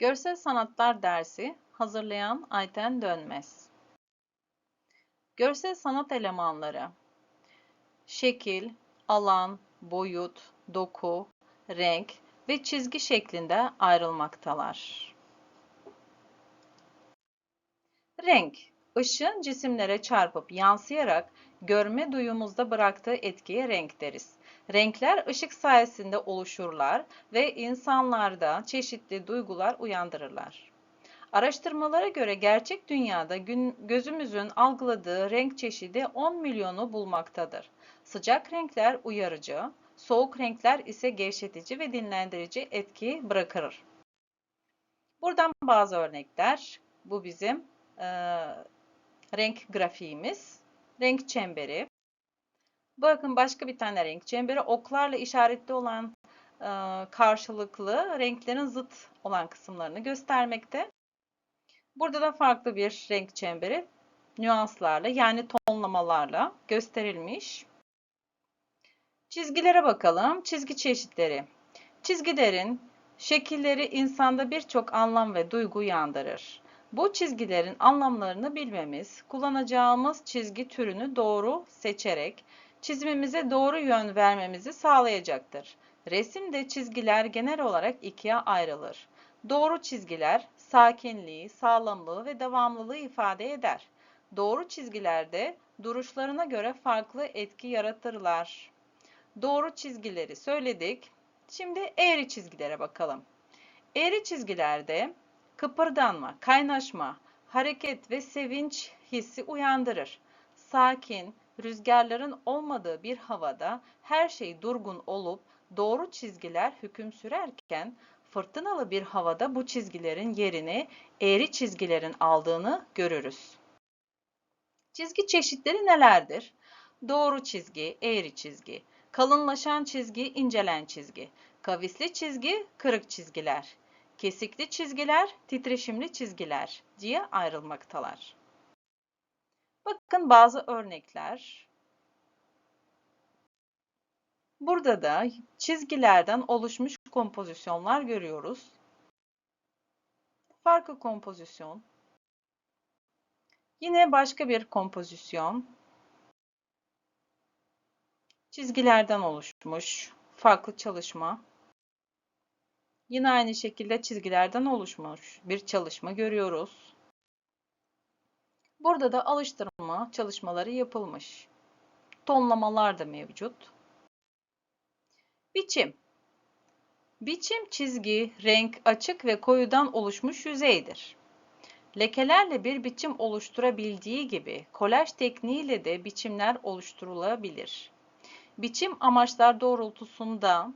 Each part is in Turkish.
Görsel Sanatlar dersi hazırlayan Ayten Dönmez. Görsel sanat elemanları şekil, alan, boyut, doku, renk ve çizgi şeklinde ayrılmaktalar. Renk, ışığın cisimlere çarpıp yansıyarak görme duyumuzda bıraktığı etkiye renk deriz. Renkler ışık sayesinde oluşurlar ve insanlarda çeşitli duygular uyandırırlar. Araştırmalara göre gerçek dünyada gün, gözümüzün algıladığı renk çeşidi 10 milyonu bulmaktadır. Sıcak renkler uyarıcı, soğuk renkler ise gevşetici ve dinlendirici etki bırakır. Buradan bazı örnekler. Bu bizim e, renk grafiğimiz. Renk çemberi. Bakın başka bir tane renk çemberi. Oklarla işaretli olan e, karşılıklı renklerin zıt olan kısımlarını göstermekte. Burada da farklı bir renk çemberi nüanslarla yani tonlamalarla gösterilmiş. Çizgilere bakalım. Çizgi çeşitleri. Çizgilerin şekilleri insanda birçok anlam ve duygu uyandırır. Bu çizgilerin anlamlarını bilmemiz, kullanacağımız çizgi türünü doğru seçerek çizimimize doğru yön vermemizi sağlayacaktır. Resimde çizgiler genel olarak ikiye ayrılır. Doğru çizgiler sakinliği, sağlamlığı ve devamlılığı ifade eder. Doğru çizgilerde duruşlarına göre farklı etki yaratırlar. Doğru çizgileri söyledik. Şimdi eğri çizgilere bakalım. Eğri çizgilerde kıpırdanma, kaynaşma, hareket ve sevinç hissi uyandırır. Sakin, rüzgarların olmadığı bir havada her şey durgun olup doğru çizgiler hüküm sürerken fırtınalı bir havada bu çizgilerin yerini eğri çizgilerin aldığını görürüz. Çizgi çeşitleri nelerdir? Doğru çizgi, eğri çizgi, kalınlaşan çizgi, incelen çizgi, kavisli çizgi, kırık çizgiler, kesikli çizgiler, titreşimli çizgiler diye ayrılmaktalar. Bakın bazı örnekler. Burada da çizgilerden oluşmuş kompozisyonlar görüyoruz. Farklı kompozisyon. Yine başka bir kompozisyon. Çizgilerden oluşmuş farklı çalışma. Yine aynı şekilde çizgilerden oluşmuş bir çalışma görüyoruz. Burada da alıştırma çalışmaları yapılmış. Tonlamalar da mevcut. Biçim. Biçim çizgi, renk, açık ve koyudan oluşmuş yüzeydir. Lekelerle bir biçim oluşturabildiği gibi kolaj tekniğiyle de biçimler oluşturulabilir. Biçim amaçlar doğrultusunda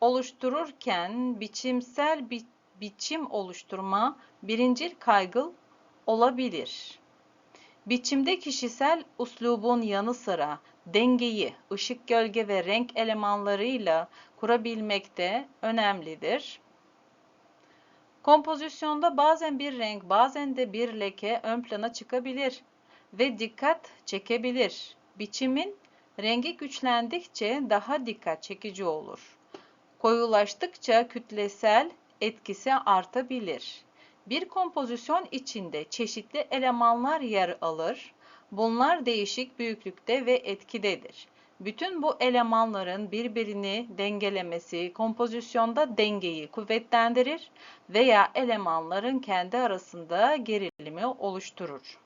oluştururken biçimsel bi biçim oluşturma birincil kaygıl olabilir. Biçimde kişisel uslubun yanı sıra dengeyi ışık, gölge ve renk elemanlarıyla kurabilmek de önemlidir. Kompozisyonda bazen bir renk, bazen de bir leke ön plana çıkabilir ve dikkat çekebilir. Biçimin rengi güçlendikçe daha dikkat çekici olur. Koyulaştıkça kütlesel etkisi artabilir. Bir kompozisyon içinde çeşitli elemanlar yer alır. Bunlar değişik büyüklükte ve etkidedir. Bütün bu elemanların birbirini dengelemesi kompozisyonda dengeyi kuvvetlendirir veya elemanların kendi arasında gerilimi oluşturur.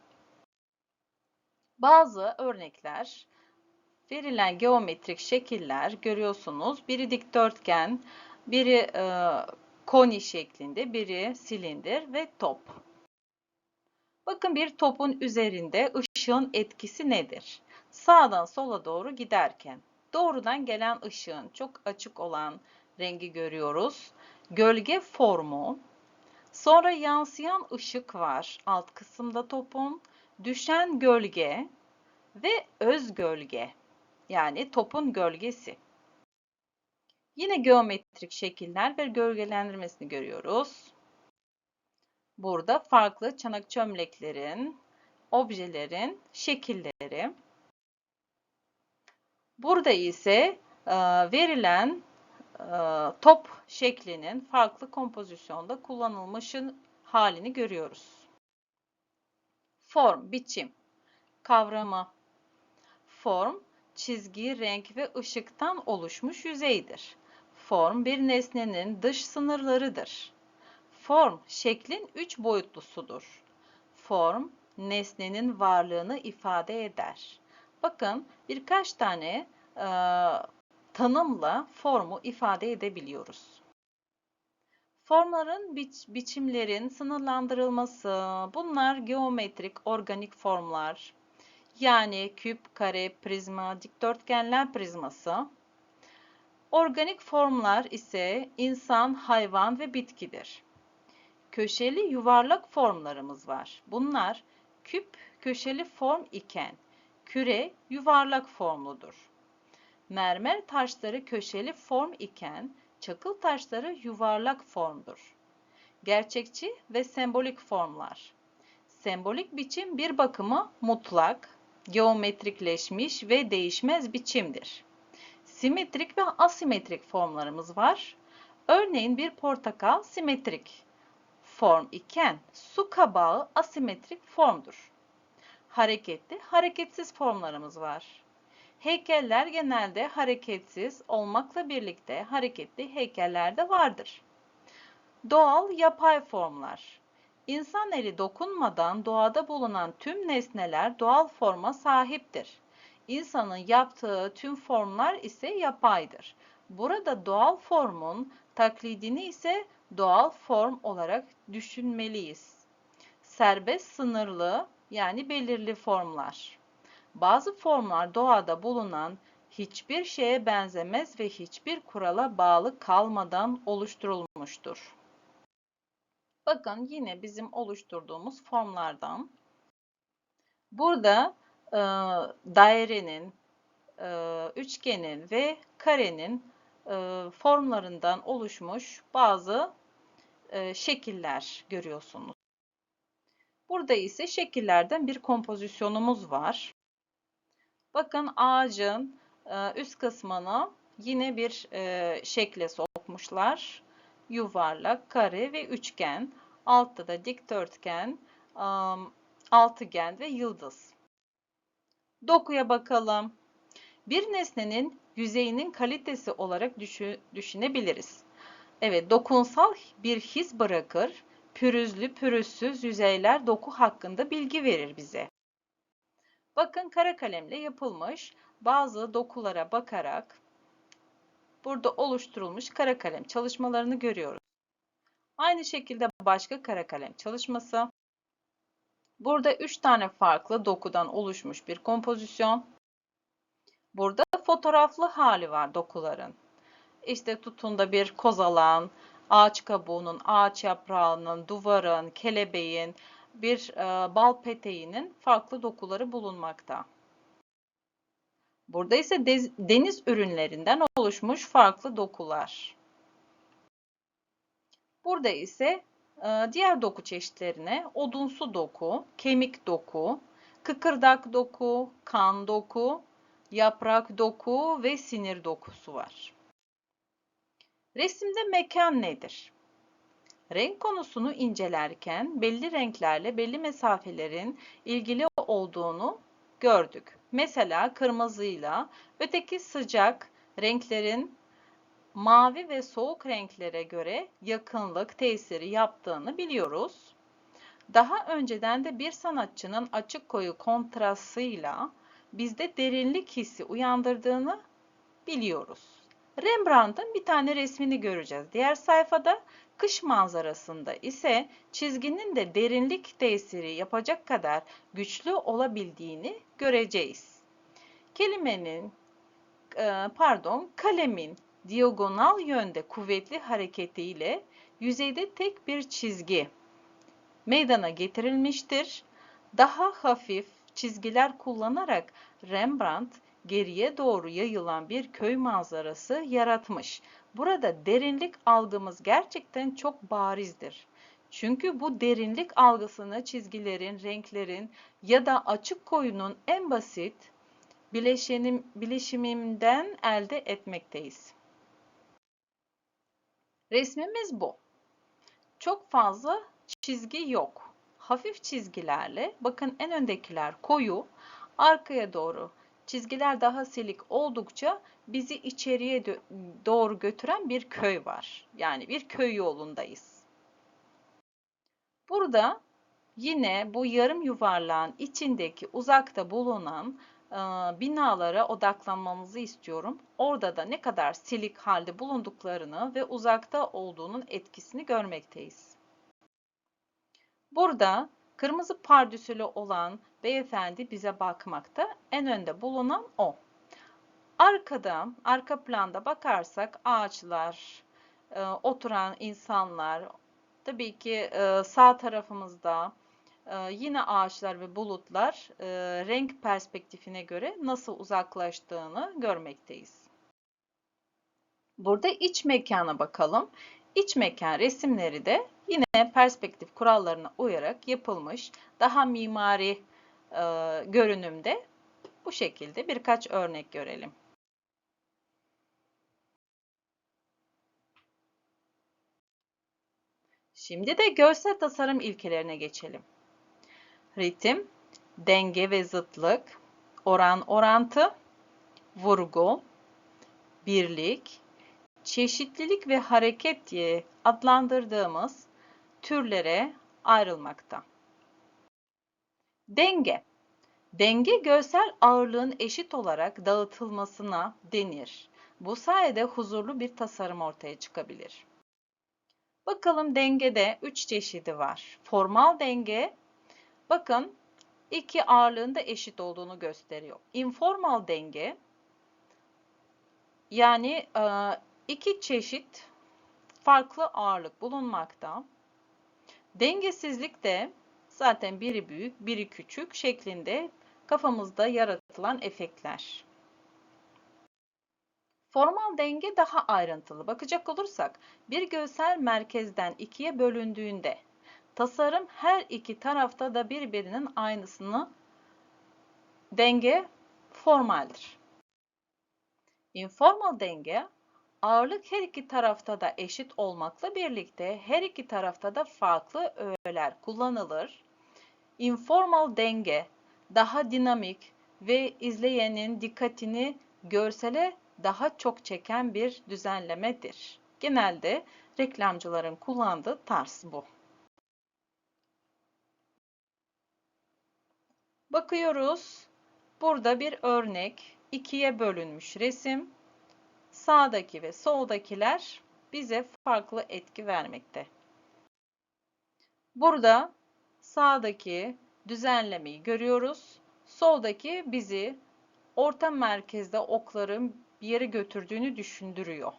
Bazı örnekler verilen geometrik şekiller görüyorsunuz. Biri dikdörtgen, biri e, koni şeklinde, biri silindir ve top. Bakın bir topun üzerinde ışığın etkisi nedir? Sağdan sola doğru giderken doğrudan gelen ışığın çok açık olan rengi görüyoruz. Gölge formu, sonra yansıyan ışık var alt kısımda topun, düşen gölge ve öz gölge yani topun gölgesi. Yine geometrik şekiller ve gölgelendirmesini görüyoruz. Burada farklı çanak çömleklerin, objelerin şekilleri. Burada ise e, verilen top şeklinin farklı kompozisyonda kullanılmışın halini görüyoruz. Form, biçim, kavramı. Form, çizgi, renk ve ışıktan oluşmuş yüzeydir. Form bir nesnenin dış sınırlarıdır. Form, şeklin üç boyutlusudur. Form, nesnenin varlığını ifade eder. Bakın birkaç tane e, tanımla formu ifade edebiliyoruz. Formların, biç, biçimlerin sınırlandırılması, bunlar geometrik, organik formlar, yani küp, kare, prizma, dikdörtgenler prizması. Organik formlar ise insan, hayvan ve bitkidir. Köşeli yuvarlak formlarımız var. Bunlar küp köşeli form iken küre yuvarlak formludur. Mermer taşları köşeli form iken çakıl taşları yuvarlak formdur. Gerçekçi ve sembolik formlar. Sembolik biçim bir bakıma mutlak, geometrikleşmiş ve değişmez biçimdir. Simetrik ve asimetrik formlarımız var. Örneğin bir portakal simetrik form iken su kabağı asimetrik formdur. Hareketli, hareketsiz formlarımız var. Heykeller genelde hareketsiz olmakla birlikte hareketli heykeller de vardır. Doğal yapay formlar. İnsan eli dokunmadan doğada bulunan tüm nesneler doğal forma sahiptir. İnsanın yaptığı tüm formlar ise yapaydır. Burada doğal formun taklidini ise doğal form olarak düşünmeliyiz. Serbest sınırlı yani belirli formlar. Bazı formlar doğada bulunan hiçbir şeye benzemez ve hiçbir kurala bağlı kalmadan oluşturulmuştur. Bakın yine bizim oluşturduğumuz formlardan. Burada e, dairenin, e, üçgenin ve karenin e, formlarından oluşmuş bazı e, şekiller görüyorsunuz. Burada ise şekillerden bir kompozisyonumuz var. Bakın ağacın e, üst kısmını yine bir e, şekle sokmuşlar. Yuvarlak, kare ve üçgen. Altta da dikdörtgen, altıgen ve yıldız. Dokuya bakalım. Bir nesnenin yüzeyinin kalitesi olarak düşünebiliriz. Evet, dokunsal bir his bırakır, pürüzlü pürüzsüz yüzeyler doku hakkında bilgi verir bize. Bakın kara kalemle yapılmış bazı dokulara bakarak burada oluşturulmuş kara kalem çalışmalarını görüyoruz. Aynı şekilde başka kara kalem çalışması. Burada 3 tane farklı dokudan oluşmuş bir kompozisyon. Burada fotoğraflı hali var dokuların. İşte tutunda bir kozalan, ağaç kabuğunun, ağaç yaprağının, duvarın, kelebeğin, bir e, bal peteğinin farklı dokuları bulunmakta. Burada ise deniz ürünlerinden oluşmuş farklı dokular. Burada ise diğer doku çeşitlerine odunsu doku, kemik doku, kıkırdak doku, kan doku, yaprak doku ve sinir dokusu var. Resimde mekan nedir? Renk konusunu incelerken belli renklerle belli mesafelerin ilgili olduğunu gördük. Mesela kırmızıyla öteki sıcak renklerin mavi ve soğuk renklere göre yakınlık tesiri yaptığını biliyoruz. Daha önceden de bir sanatçının açık koyu kontrastıyla bizde derinlik hissi uyandırdığını biliyoruz. Rembrandt'ın bir tane resmini göreceğiz. Diğer sayfada kış manzarasında ise çizginin de derinlik tesiri yapacak kadar güçlü olabildiğini göreceğiz. Kelimenin e, pardon kalemin diagonal yönde kuvvetli hareketiyle yüzeyde tek bir çizgi meydana getirilmiştir. Daha hafif çizgiler kullanarak Rembrandt geriye doğru yayılan bir köy manzarası yaratmış. Burada derinlik algımız gerçekten çok barizdir. Çünkü bu derinlik algısını çizgilerin, renklerin ya da açık koyunun en basit bileşenim, bileşiminden elde etmekteyiz. Resmimiz bu. Çok fazla çizgi yok. Hafif çizgilerle, bakın en öndekiler koyu, arkaya doğru çizgiler daha silik oldukça bizi içeriye doğru götüren bir köy var. Yani bir köy yolundayız. Burada yine bu yarım yuvarlağın içindeki uzakta bulunan binalara odaklanmamızı istiyorum. Orada da ne kadar silik halde bulunduklarını ve uzakta olduğunun etkisini görmekteyiz. Burada kırmızı pardüsülü olan beyefendi bize bakmakta. En önde bulunan o. Arkada, arka planda bakarsak ağaçlar, oturan insanlar, tabii ki sağ tarafımızda yine ağaçlar ve bulutlar renk perspektifine göre nasıl uzaklaştığını görmekteyiz. Burada iç mekana bakalım. İç mekan resimleri de yine perspektif kurallarına uyarak yapılmış daha mimari e, görünümde bu şekilde birkaç örnek görelim. Şimdi de görsel tasarım ilkelerine geçelim. Ritim, denge ve zıtlık, oran orantı, vurgu, birlik, çeşitlilik ve hareket diye adlandırdığımız türlere ayrılmakta. Denge Denge görsel ağırlığın eşit olarak dağıtılmasına denir. Bu sayede huzurlu bir tasarım ortaya çıkabilir. Bakalım dengede 3 çeşidi var. Formal denge, bakın iki ağırlığın da eşit olduğunu gösteriyor. Informal denge, yani iki çeşit farklı ağırlık bulunmakta. Dengesizlik de zaten biri büyük, biri küçük şeklinde kafamızda yaratılan efektler. Formal denge daha ayrıntılı. Bakacak olursak bir görsel merkezden ikiye bölündüğünde tasarım her iki tarafta da birbirinin aynısını denge formaldir. Informal denge ağırlık her iki tarafta da eşit olmakla birlikte her iki tarafta da farklı öğeler kullanılır. Informal denge daha dinamik ve izleyenin dikkatini görsele daha çok çeken bir düzenlemedir. Genelde reklamcıların kullandığı tarz bu. Bakıyoruz. Burada bir örnek ikiye bölünmüş resim. Sağdaki ve soldakiler bize farklı etki vermekte. Burada sağdaki düzenlemeyi görüyoruz. Soldaki bizi orta merkezde okların bir yere götürdüğünü düşündürüyor.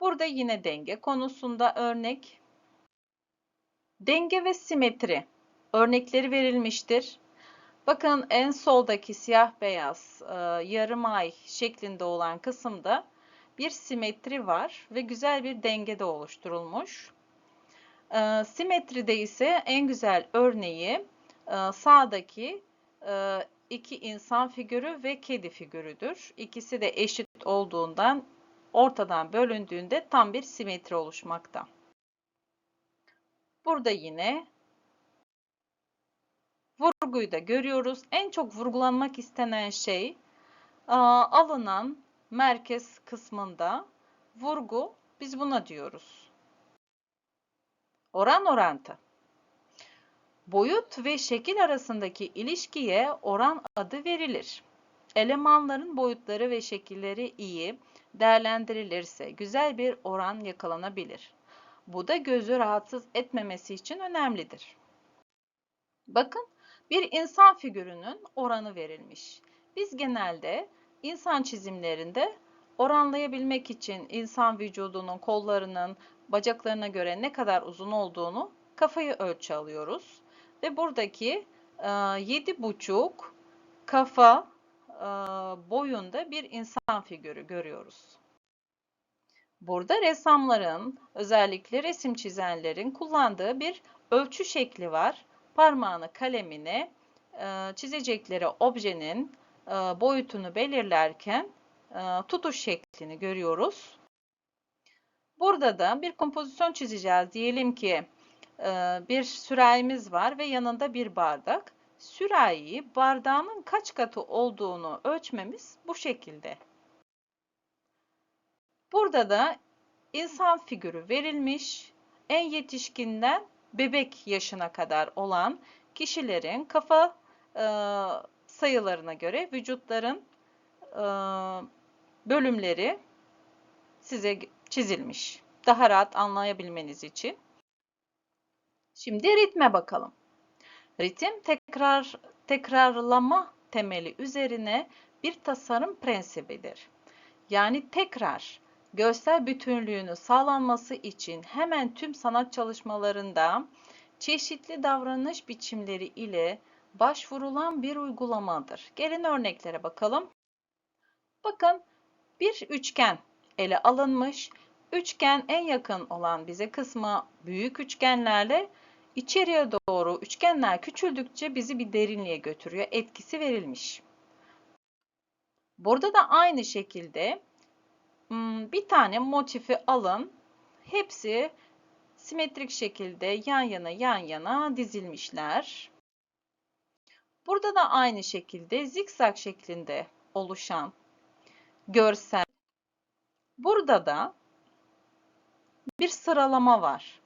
Burada yine denge konusunda örnek. Denge ve simetri örnekleri verilmiştir. Bakın en soldaki siyah beyaz e, yarım ay şeklinde olan kısımda bir simetri var ve güzel bir denge de oluşturulmuş. E, simetride ise en güzel örneği e, sağdaki e, iki insan figürü ve kedi figürüdür. İkisi de eşit olduğundan ortadan bölündüğünde tam bir simetri oluşmakta. Burada yine vurguyu da görüyoruz. En çok vurgulanmak istenen şey alınan merkez kısmında vurgu biz buna diyoruz. Oran orantı. Boyut ve şekil arasındaki ilişkiye oran adı verilir. Elemanların boyutları ve şekilleri iyi değerlendirilirse güzel bir oran yakalanabilir. Bu da gözü rahatsız etmemesi için önemlidir. Bakın bir insan figürünün oranı verilmiş. Biz genelde insan çizimlerinde oranlayabilmek için insan vücudunun, kollarının, bacaklarına göre ne kadar uzun olduğunu kafayı ölçü alıyoruz. Ve buradaki e, 7,5 kafa e, boyunda bir insan figürü görüyoruz. Burada ressamların, özellikle resim çizenlerin kullandığı bir ölçü şekli var. Parmağını kalemine e, çizecekleri objenin e, boyutunu belirlerken e, tutuş şeklini görüyoruz. Burada da bir kompozisyon çizeceğiz. Diyelim ki bir sürahimiz var ve yanında bir bardak. Sürahiyi bardağının kaç katı olduğunu ölçmemiz bu şekilde. Burada da insan figürü verilmiş. En yetişkinden bebek yaşına kadar olan kişilerin kafa e, sayılarına göre vücutların e, bölümleri size çizilmiş. Daha rahat anlayabilmeniz için. Şimdi ritme bakalım. Ritim tekrar tekrarlama temeli üzerine bir tasarım prensibidir. Yani tekrar görsel bütünlüğünü sağlanması için hemen tüm sanat çalışmalarında çeşitli davranış biçimleri ile başvurulan bir uygulamadır. Gelin örneklere bakalım. Bakın bir üçgen ele alınmış. Üçgen en yakın olan bize kısmı büyük üçgenlerle içeriye doğru üçgenler küçüldükçe bizi bir derinliğe götürüyor. Etkisi verilmiş. Burada da aynı şekilde bir tane motifi alın. Hepsi simetrik şekilde yan yana yan yana dizilmişler. Burada da aynı şekilde zikzak şeklinde oluşan görsel. Burada da bir sıralama var.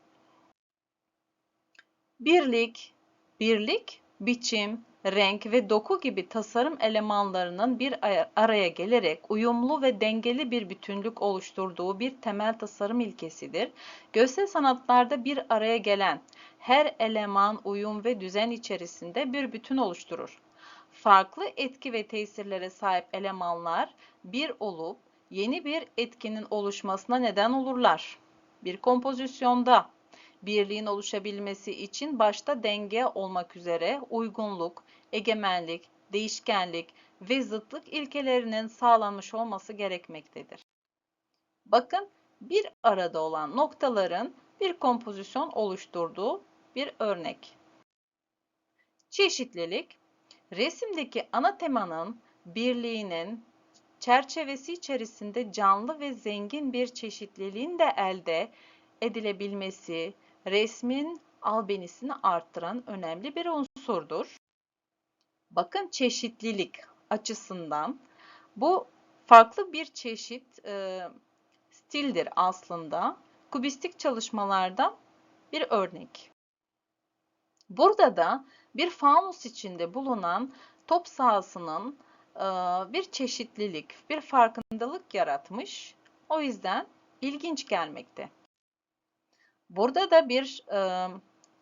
Birlik, birlik, biçim, renk ve doku gibi tasarım elemanlarının bir araya gelerek uyumlu ve dengeli bir bütünlük oluşturduğu bir temel tasarım ilkesidir. Görsel sanatlarda bir araya gelen her eleman uyum ve düzen içerisinde bir bütün oluşturur. Farklı etki ve tesirlere sahip elemanlar bir olup yeni bir etkinin oluşmasına neden olurlar. Bir kompozisyonda birliğin oluşabilmesi için başta denge olmak üzere uygunluk, egemenlik, değişkenlik ve zıtlık ilkelerinin sağlanmış olması gerekmektedir. Bakın bir arada olan noktaların bir kompozisyon oluşturduğu bir örnek. Çeşitlilik, resimdeki ana temanın birliğinin çerçevesi içerisinde canlı ve zengin bir çeşitliliğin de elde edilebilmesi, resmin albenisini arttıran önemli bir unsurdur. Bakın çeşitlilik açısından bu farklı bir çeşit e, stildir aslında. Kubistik çalışmalardan bir örnek. Burada da bir fanus içinde bulunan top sahasının e, bir çeşitlilik, bir farkındalık yaratmış. O yüzden ilginç gelmekte. Burada da bir e,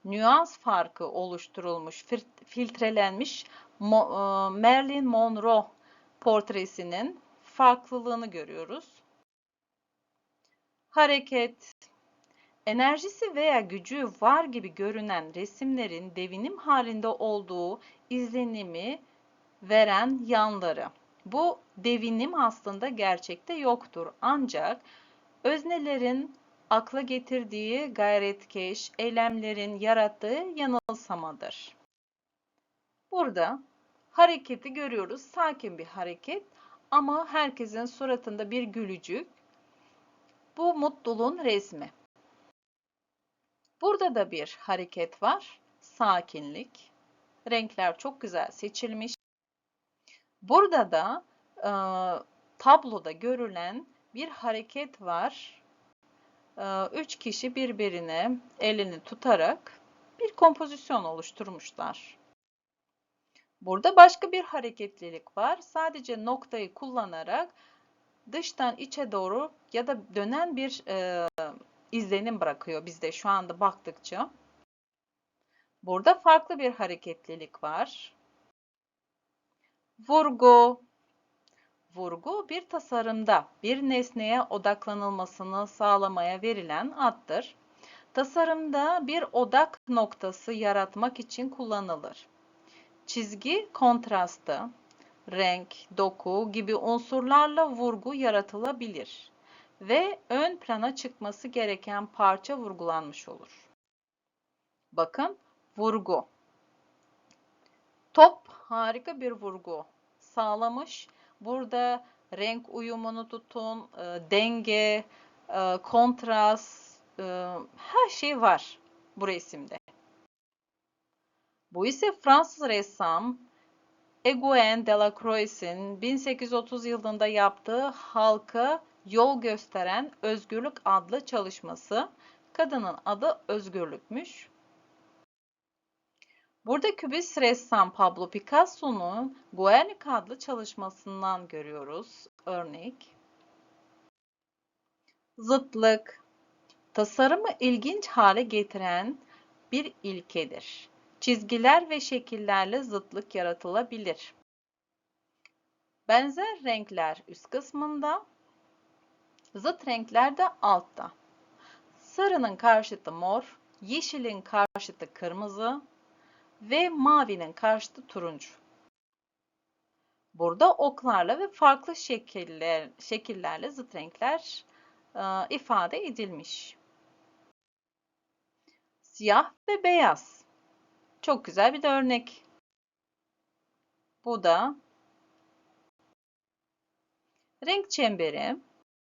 nüans farkı oluşturulmuş, filtrelenmiş Mo, e, Marilyn Monroe portresinin farklılığını görüyoruz. Hareket, enerjisi veya gücü var gibi görünen resimlerin devinim halinde olduğu izlenimi veren yanları. Bu devinim aslında gerçekte yoktur. Ancak öznelerin akla getirdiği gayretkeş eylemlerin yarattığı yanılsamadır. Burada hareketi görüyoruz. Sakin bir hareket ama herkesin suratında bir gülücük. Bu mutluluğun resmi. Burada da bir hareket var. Sakinlik. Renkler çok güzel seçilmiş. Burada da e, tabloda görülen bir hareket var. E, üç kişi birbirine elini tutarak bir kompozisyon oluşturmuşlar. Burada başka bir hareketlilik var. Sadece noktayı kullanarak dıştan içe doğru ya da dönen bir e, izlenim bırakıyor bizde şu anda baktıkça. Burada farklı bir hareketlilik var. Vurgu. Vurgu bir tasarımda bir nesneye odaklanılmasını sağlamaya verilen addır. Tasarımda bir odak noktası yaratmak için kullanılır. Çizgi kontrastı, renk, doku gibi unsurlarla vurgu yaratılabilir ve ön plana çıkması gereken parça vurgulanmış olur. Bakın vurgu. Top harika bir vurgu sağlamış. Burada renk uyumunu tutun, e, denge, e, kontrast, e, her şey var bu resimde. Bu ise Fransız ressam Eugène Delacroix'in 1830 yılında yaptığı halka yol gösteren Özgürlük adlı çalışması. Kadının adı Özgürlükmüş. Burada kübist ressam Pablo Picasso'nun Guernica adlı çalışmasından görüyoruz örnek. Zıtlık, tasarımı ilginç hale getiren bir ilkedir. Çizgiler ve şekillerle zıtlık yaratılabilir. Benzer renkler üst kısmında, zıt renkler de altta. Sarının karşıtı mor, yeşilin karşıtı kırmızı ve mavinin karşıtı turuncu. Burada oklarla ve farklı şekiller, şekillerle zıt renkler e, ifade edilmiş. Siyah ve beyaz. Çok güzel bir de örnek. Bu da renk çemberi.